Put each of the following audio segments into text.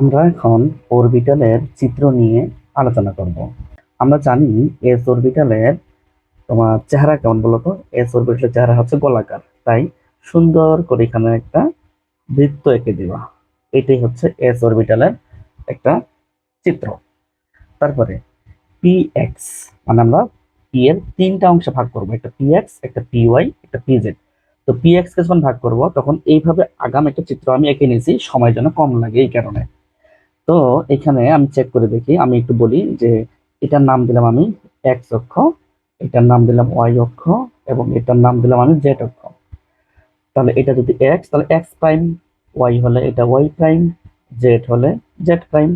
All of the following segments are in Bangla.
আমরা এখন অরবিটালের চিত্র নিয়ে আলোচনা করব। আমরা জানি এস অরবিটালের তোমার চেহারা কেমন বলতো? এস অরবিটালের চেহারা হচ্ছে গোলাকার, তাই সুন্দর করে এখানে একটা বৃত্ত এঁকে দেওয়া এটাই হচ্ছে এস অরবিটালের একটা চিত্র। তারপরে পি এক্স মানে আমরা পি এর তিনটা অংশে ভাগ করব। একটা পি এক্স একটা পি ওয়াই একটা পি জেড তো পি এক্স কে যখন ভাগ করব, তখন এইভাবে আগাম একটা চিত্র আমি এঁকে নিয়েছি। সময় যেন কম লাগে এই কারণে। তো এখানে আমি চেক করে দেখি, আমি একটু বলি যে এটার নাম দিলাম আমি এক্স অক্ষ, এটার নাম দিলাম ওয়াই অক্ষ এবং এটার নাম দিলাম আমি জেড অক্ষ। তাহলে এটা যদি এক্স তাহলে এক্স প্রাইম ওয়াই হলে এটা ওয়াই প্রাইম জেড হলে জেড প্রাইম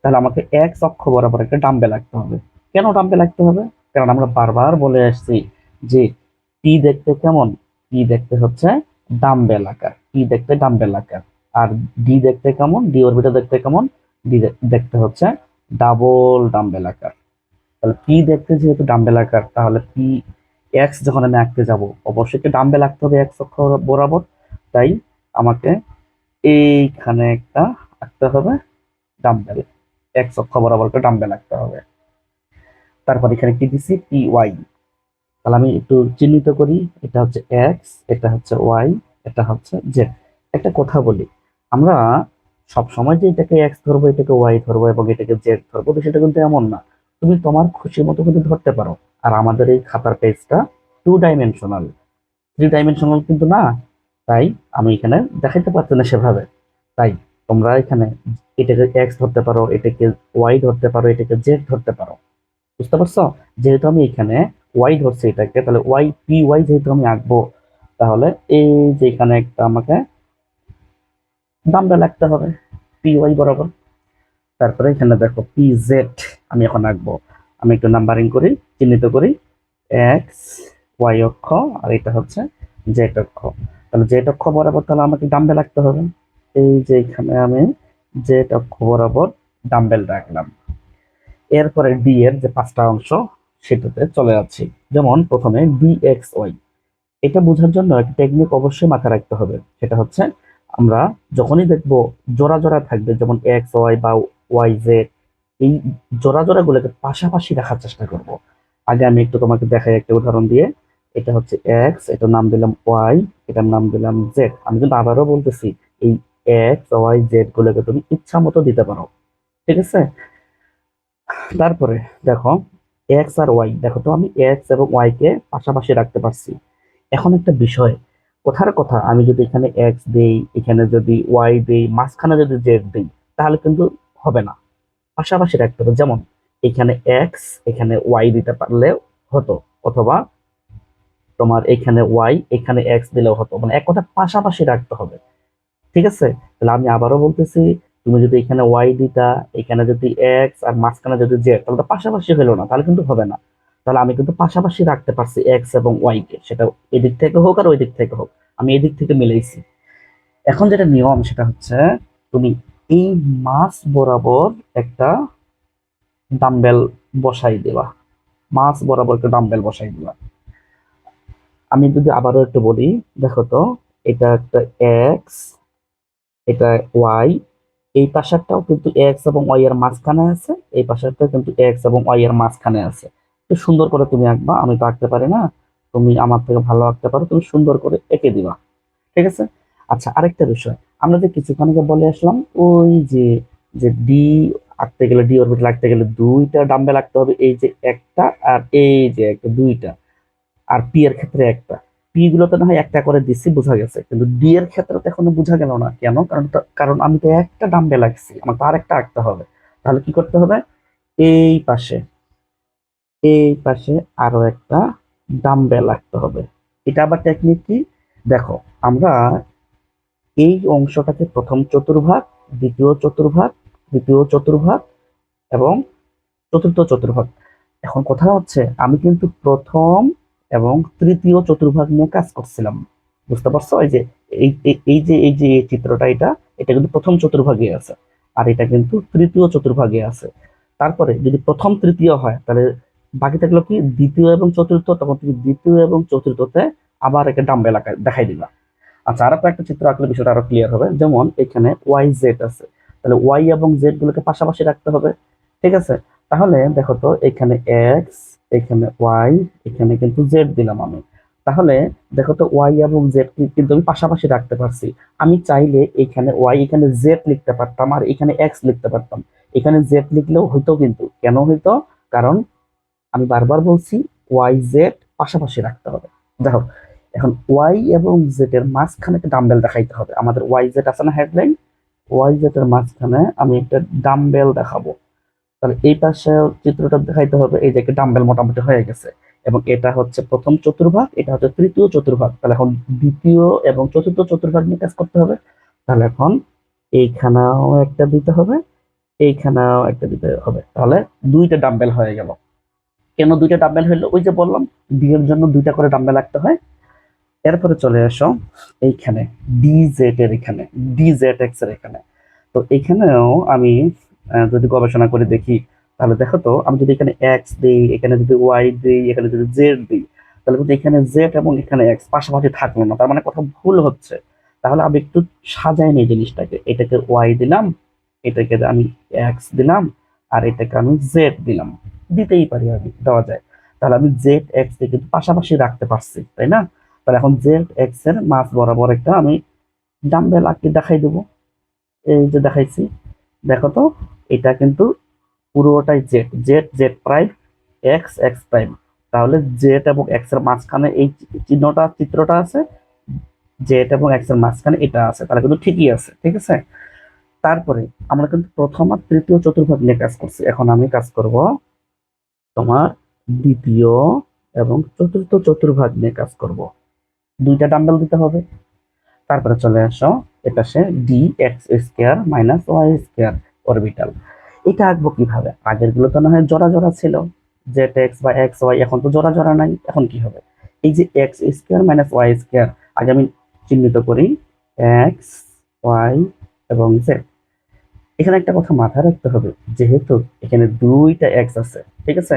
তাহলে আমাকে এক্স অক্ষ বরাবর একটা ডাম্বে লাগতে হবে। কেন ডাম্বে লাগতে হবে? কারণ আমরা বারবার বলে আসছি যে পি দেখতে কেমন? পি দেখতে হচ্ছে ডাম্বেল আকার। পি দেখতে ডাম্বেল আকার। আর ডি দেখতে কেমন? ডি অরবিটাল দেখতে কেমন? ডি দেখতে হচ্ছে ডাবল ডাম্বেল আকার। তাহলে পি দেখতে যেহেতু ডাম্বেল আকার, তাহলে পি এক্স যখন আমি আঁকতে যাব, অবশ্যই ডাম্বেল আঁকতে হবে এক্স অক্ষ বরাবর? তাই আমাকে এইখানে একটা আঁকতে হবে ডাম্বেল এক্স অক্ষ বরাবর একটা ডাম্বেল আঁকতে হবে। তারপর এখানে কি দিছি? পি ওয়াই তাহলে আমি একটু চিহ্নিত করি, এটা হচ্ছে এক্স এটা হচ্ছে ওয়াই এটা হচ্ছে জেড একটা কথা বলি আমরা সব সময় যে এটাকে এক্স ধরবো, এটাকে ওয়াই ধরবো এবং এটাকে জেড ধরবো বিষয়টা কিন্তু এমন না। তুমি তোমার খুশির মতো কিন্তু ধরতে পারো। আর আমাদের এই খাতার পেজটা টু ডাইমেনশনাল থ্রি ডাইমেনশনাল কিন্তু না। তাই আমি এখানে দেখাইতে পারছি না সেভাবে। তাই তোমরা এখানে এটাকে এক্স ধরতে পারো, এটাকে ওয়াই ধরতে পারো, এটাকে জেড ধরতে পারো। বুঝতে পারছ? যেহেতু আমি এখানে ওয়াই ধরছি এটাকে, তাহলে ওয়াই পি ওয়াই যেহেতু আমি আঁকবো, তাহলে এই যে এখানে একটা আমাকে দামটা লাগতে হবে পি ওয়াই বরাবর। তারপরে এখানে দেখো পি জেড আমি এখন আঁকবো। আমি একটু নাম্বারিং করি, চিহ্নিত করি। এক্স ওয়াই অক্ষ, আর এটা হচ্ছে জেড অক্ষ। তাহলে জেড অক্ষ বরাবর তাহলে আমাকে ডাম্বেল রাখতে হবে। এই যে এখানে আমি জেড অক্ষ বরাবর ডাম্বেল রাখলাম এরপরে ডি এর যে পাঁচটা অংশ, সেটাতে চলে যাচ্ছি। যেমন প্রথমে ডি এক্স ওয়াই এটা বোঝার জন্য একটা টেকনিক অবশ্যই মাথায় রাখতে হবে। সেটা হচ্ছে আমরা যখনই দেখব জোড়া জোড়া থাকবে, যেমন এক্স ওয়াই বা ওয়াই জেড এই জোড়া জোড়া গুলোকে পাশাপাশি রাখার চেষ্টা করব। আগে আমি একটু তোমাকে দেখাই একটা উদাহরণ দিয়ে। এটা হচ্ছে এক্স এটার নাম দিলাম ওয়াই এটার নাম দিলাম জেড আমি কিন্তু আবারও বলতেছি, এই এক্স ওয়াই জেড গুলোকে তুমি ইচ্ছা মতো দিতে পারো। ঠিক আছে? তারপরে দেখো এক্স আর ওয়াই দেখো তো আমি এক্স এবং ওয়াই কে পাশাপাশি রাখতে পারছি। এখন একটা বিষয় কথার কথা, আমি যদি এখানে এক্স দেই, এখানে যদি ওয়াই দেই, মাঝখানে যদি জেড দেই, তাহলে কিন্তু হবে না। পাশাপাশি রাখতে হবে, যেমন এখানে এক্স এখানে ওয়াই দিতে পারলে হতো, অথবা তোমার এখানে ওয়াই এখানে এক্স দিলেও হতো। মানে এক কথা পাশাপাশি রাখতে হবে। ঠিক আছে? তাহলে আমি আবারও বলতেছি, তুমি যদি এখানে ওয়াই দিতা, এখানে যদি এক্স আর মাঝখানে যদি জেড তাহলে তো পাশাপাশি হলো না, তাহলে কিন্তু হবে না। তাহলে আমি কিন্তু পাশাপাশি রাখতে পারছি এক্স এবং ওয়াই কে। সেটা এদিক থেকে হোক আর ওই দিক থেকে হোক। আমি এদিক থেকে মিলেইছি। এখন যেটা নিয়ম, সেটা হচ্ছে তুমি এই মাছ বরাবর একটা ডাম্বেল বসাই দেবা। মাছ বরাবর একটা ডাম্বেল বসাই দিবা। আমি যদি আবারও একটু বলি, দেখো তো, এটা একটা এক্স এটা ওয়াই এই পাশারটাও কিন্তু এক্স এবং ওয়াই এর মাঝখানে আছে, এই পাশেরটাও কিন্তু এক্স এবং ওয়াই এর মাঝখানে আছে। সুন্দর করে তুমি আঁকবা, আমি তো আঁকতে পারি না। তুমি আমার থেকে ভালো আঁকতে পারো, তুমি সুন্দর করে এঁকে দিবা। ঠিক আছে? আচ্ছা আরেকটা বিষয়। আমরা যে কিছুক্ষণ আগে বলে আসলাম, ওই যে যে ডি আঁকতে গেলে ডি অরবিটাল আঁকতে গেলে দুইটা ডাম্বেল আঁকতে হবে, এই যে একটা আর এই যে একটা, দুইটা। আর পি এর ক্ষেত্রে একটা। পি গুলোতে না হয় একটা করে দিছি, বোঝা গেছে। কিন্তু ডি এর ক্ষেত্রে তো এখনও বোঝা গেল না। কেন? কারণ কারণ আমি তো একটা ডাম্বেল আঁকছি আমার তো আরেকটা আঁকতে হবে। তাহলে কি করতে হবে? এই পাশে এই পাশে আরও একটা ডাম্বেল আঁকতে হবে। এটা আবার টেকনিক কি? দেখো, আমরা এই অংশটাকে প্রথম চতুর্ভাগ, দ্বিতীয় চতুর্ভাগ তৃতীয় চতুর্ভাগ এবং চতুর্থ চতুর্ভাগ। এখন কথা হচ্ছে, আমি কিন্তু প্রথম এবং তৃতীয় চতুর্ভাগ নিয়ে কাজ করছিলাম। বুঝতে পারছ? এই যে এই যে এই যে, এই চিত্রটা এটা এটা কিন্তু প্রথম চতুর্ভাগে আছে। আর এটা কিন্তু তৃতীয় চতুর্ভাগে আছে। তারপরে যদি প্রথম তৃতীয় হয়, তাহলে বাকি থাকল কি দ্বিতীয় এবং চতুর্থ, তখন তুমি দ্বিতীয় এবং চতুর্থতে আবার একটা ডাম্বেল আকার দেখাই দিলা আচ্ছা আর একটা চিত্র আঁকলে বিষয়টা আরও ক্লিয়ার হবে। যেমন এখানে ওয়াই জেড আছে। তাহলে ওয়াই এবং জেড গুলোকে পাশাপাশি রাখতে হবে, ঠিক আছে? তাহলে দেখো তো, এখানে এক্স এখানে ওয়াই এখানে কিন্তু জেড দিলাম আমি। তাহলে দেখো তো ওয়াই এবং জেড কিন্তু আমি পাশাপাশি রাখতে পারছি। আমি চাইলে এখানে ওয়াই এখানে জেড লিখতে পারতাম আর এখানে এক্স লিখতে পারতাম। এখানে জেড লিখলেও হইতো কিন্তু। কেন হইতো? কারণ আমি বারবার বলছি ওয়াই জেড পাশাপাশি রাখতে হবে। দেখো, এখন ওয়াই এবং জেড এর মাঝখানে একটা ডাম্বেল দেখাইতে হবে। আমাদের ওয়াই জেড আছে না হেডলাইন ওয়াই জেড এর মাঝখানে আমি একটা ডাম্বেল দেখাবো। তাহলে এই পাশে চিত্রটা দেখাইতে হবে, এই যে একটা ডাম্বেল মোটামুটি হয়ে গেছে। এবং এটা হচ্ছে প্রথম চতুর্ভাগ, এটা হচ্ছে তৃতীয় চতুর্ভাগ। তাহলে এখন দ্বিতীয় এবং চতুর্থ চতুর্ভাগ নিয়ে কাজ করতে হবে। তাহলে এখন এইখানেও একটা দিতে হবে, এইখানেও একটা দিতে হবে। তাহলে দুইটা ডাম্বেল হয়ে গেল। কেন দুইটা ডাম্বেল হইল? ওই যে বললাম, বিয়ের জন্য দুইটা করে ডাম্বেল রাখতে হয়। এরপরে চলে আসো এইখানে ডি জেড এর এখানে ডি জেড এক্সের এখানে। তো এখানেও আমি যদি গবেষণা করে দেখি, তাহলে দেখো তো, আমি যদি এখানে এক্স দিই, এখানে যদি ওয়াই দিই, এখানে যদি জেড দিই, তাহলে কিন্তু এখানে জেড এবং এখানে এক্স পাশাপাশি থাকল না। তার মানে কথা ভুল হচ্ছে। তাহলে আমি একটু সাজাই নিই জিনিসটাকে। এটাকে ওয়াই দিলাম, এটাকে আমি এক্স দিলাম, আর এটাকে আমি জেড দিলাম। দিতেই পারি আমি, দেওয়া যায়। তাহলে আমি জেড এক্স কে কিন্তু পাশাপাশি রাখতে পারছি, তাই না? তাহলে এখন জেড এক্সের মাছ বরাবর একটা আমি ডাম্বেল আঁকি দেখাই দেবো। এই যে দেখাইছি, দেখো তো, এটা কিন্তু পুরোটাই Z Z Z prime X X prime তাহলে জেড এবং এক্সের মাঝখানে এই চিহ্নটা, চিত্রটা আছে জেড এবং এক্সের মাঝখানে এটা আছে, তাহলে কিন্তু ঠিকই আছে, ঠিক আছে? তারপরে আমরা কিন্তু প্রথম আর তৃতীয়, চতুর্ভাগ নিয়ে কাজ করছি। এখন আমি কাজ করব তোমার দ্বিতীয় এবং চতুর্থ চতুর্ভাগ নিয়ে কাজ করব। দুইটা ডাম্বেল দিতে হবে। তারপরে চলে আসো, এটা সে D X square minus Y square orbital এটা আঁকবো কীভাবে? আগেরগুলো তো না হয় জোড়া জোড়া ছিল। জেড এক্স বা এক্স ওয়াই এখন তো জোড়া জোড়া নাই। এখন কি হবে? এই যে X square minus Y square আগে আমি চিহ্নিত করি এক্স ওয়াই এবং জেড এখানে একটা কথা মাথায় রাখতে হবে, যেহেতু এখানে দুইটা এক্স আছে, ঠিক আছে?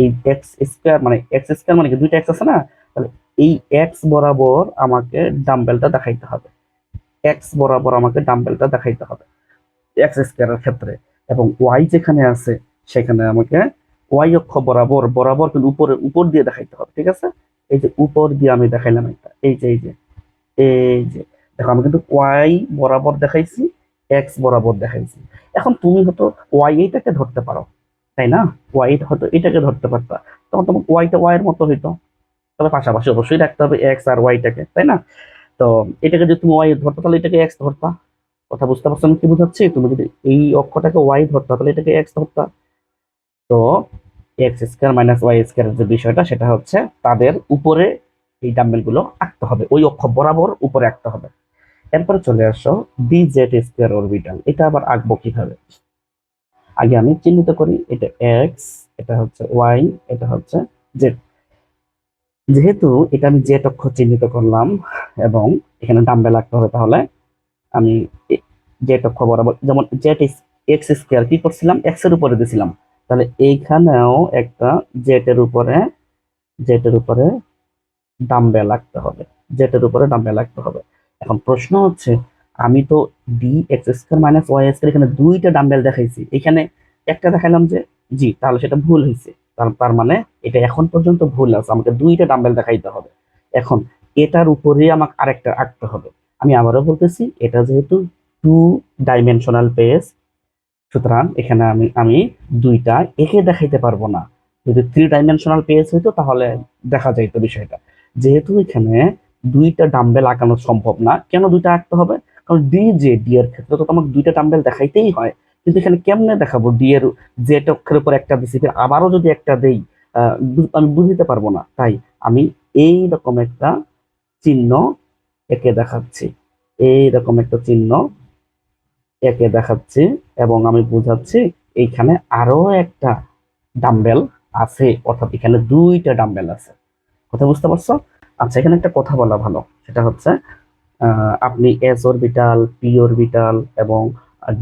এই এক্স স্কোয়ার মানে এক্স স্কোয়ার মানে কি দুইটা এক্স আছে না? তাহলে এই এক্স বরাবর আমাকে ডাম্বেলটা দেখাইতে হবে। এক্স বরাবর আমাকে ডাম্বেলটা দেখাইতে হবে এক্স স্কোয়ারের ক্ষেত্রে। এবং ওয়াই যেখানে আছে, সেখানে আমাকে ওয়াই অক্ষ বরাবর বরাবর কিন্তু উপরে, উপর দিয়ে দেখাইতে হবে, ঠিক আছে? এই যে উপর দিয়ে আমি দেখাইলাম একটা, এই যে এই যে এই যে। দেখো, আমি কিন্তু ওয়াই বরাবর দেখাইছি এক্স বরাবর দেখাইছি। এখন তুমি হয়তো ওয়াই এইটাকে ধরতে পারো, তাই না? ওয়াই হয়তো এটাকে ধরতে পারতা। তখন তোমার ওয়াইটা ওয়াই এর মতো হইতো। তবে পাশাপাশি অবশ্যই রাখতে হবে এক্স আর ওয়াইটাকে তাই না? তো এটাকে যদি তুমি ওয়াই ধরতো, তাহলে এটাকে এক্স ধরতা। কথা বুঝতে পারছ আমি কি বুঝাচ্ছি? তুমি যদি এই অক্ষটাকে ওয়াই ধরতা, তাহলে এটাকে এক্স ধরতা। তো এক্স স্কোয়ার মাইনাস ওয়াই স্কোয়ারের যে বিষয়টা, সেটা হচ্ছে তাদের উপরে এই ডাম্বেলগুলো আঁকতে হবে। ওই অক্ষ বরাবর উপরে আঁকতে হবে। এরপরে চলে আসো ডি জেড স্কোয়ার অরবিটাল এটা আবার আঁকবো কীভাবে? আগে আমি চিহ্নিত করি, এটা এক্স এটা হচ্ছে ওয়াই এটা হচ্ছে জেড যেহেতু এটা আমি জেড অক্ষ চিহ্নিত করলাম, এবং এখানে ডাম্বেল লাগতে হবে, তাহলে আমি জেড অক্ষ বরাবর, যেমন জেড এক্স স্কোয়ার কি করছিলাম? এক্সের উপরে দিছিলাম। তাহলে এইখানেও একটা জেড এর উপরে জেড এর উপরে ডাম্বেল লাগতে হবে। জেড এর উপরে ডাম্বেল লাগতে হবে। এখন প্রশ্ন হচ্ছে, আমি তো D X square minus Y square এখানে দুইটা ডাম্বেল দেখাইছি। এখানে একটা দেখাইলাম যে, জি, তাহলে সেটা ভুল হয়েছে তার মানে এটা এখন পর্যন্ত ভুল আছে, আমাকে দুইটা ডাম্বেল দেখাইতে হবে। এখন এটার উপরে আমাকে আরেকটা আঁকতে হবে। আমি আবারও বলতেছি, এটা যেহেতু টু ডাইমেনশনাল পেজ সুতরাং এখানে আমি আমি দুইটা একে দেখাইতে পারব না। যদি থ্রি ডাইমেনশনাল পেজ হইতো, তাহলে দেখা যাইতো বিষয়টা। যেহেতু এখানে দুইটা ডাম্বেল আঁকানো সম্ভব না। কেন দুইটা আঁকতে হবে? কারণ ডি জে ডি এর ক্ষেত্রে তো আমাকে দুইটা ডাম্বেল দেখাইতেই হয়। কিন্তু এখানে কেমনে দেখাবো? ডি এর জেড অক্ষের উপর একটা দিছি আবারও যদি একটা দেই আমি বুঝতে পারব না। তাই আমি এই রকম একটা চিহ্ন একে দেখাচ্ছি। এই রকম একটা চিহ্ন একে দেখাচ্ছি এবং আমি বুঝাচ্ছি এইখানে আরও একটা ডাম্বেল আছে। অর্থাৎ এখানে দুইটা ডাম্বেল আছে। কথা বুঝতে পারছ? আচ্ছা এখানে একটা কথা বলা ভালো। সেটা হচ্ছে আপনি এস অরবিটাল পি অরবিটাল এবং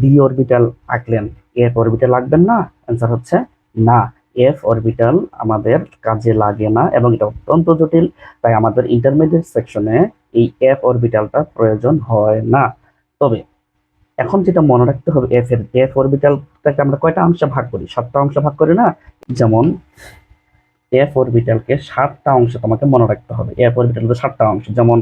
ডি অরবিটাল আঁকলেন। এফ অরবিটাল আঁকবেন না? অ্যান্সার হচ্ছে না। এফ অরবিটাল আমাদের কাজে লাগে না এবং এটা অত্যন্ত জটিল, তাই আমাদের ইন্টারমিডিয়েট সেকশনে এই এফ অরবিটালটা প্রয়োজন হয় না। তবে, এখন যেটা মনে রাখতে হবে এফ এর এফ অরবিটালটাকে আমরা কয়টা অংশে ভাগ করি? সাতটা অংশে ভাগ করি না? যেমন এফ অরবিটালকে সাতটা অংশ তোমাকে মনে রাখতে হবে। এফ অরবিটাল তো সাতটা অংশ, যেমন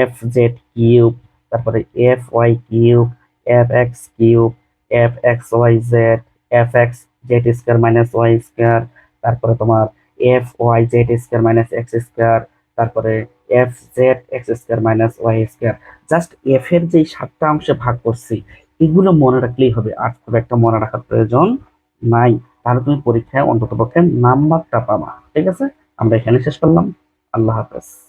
এফ জেড কিউব তারপরে F Y cube F X cube F X Y Z F X Z square minus Y square তারপরে তোমার F Y Z square minus X square তারপরে F Z X square minus Y square just F এর যে সাতটা অংশে ভাগ করছি, এগুলো মনে রাখলেই হবে। আর খুব একটা মনে রাখার প্রয়োজন নাই। তাহলে তুমি পরীক্ষায় অন্তত পক্ষে নাম্বারটা পাবা। ঠিক আছে? আমরা এখানে শেষ করলাম। আল্লাহ হাফেজ।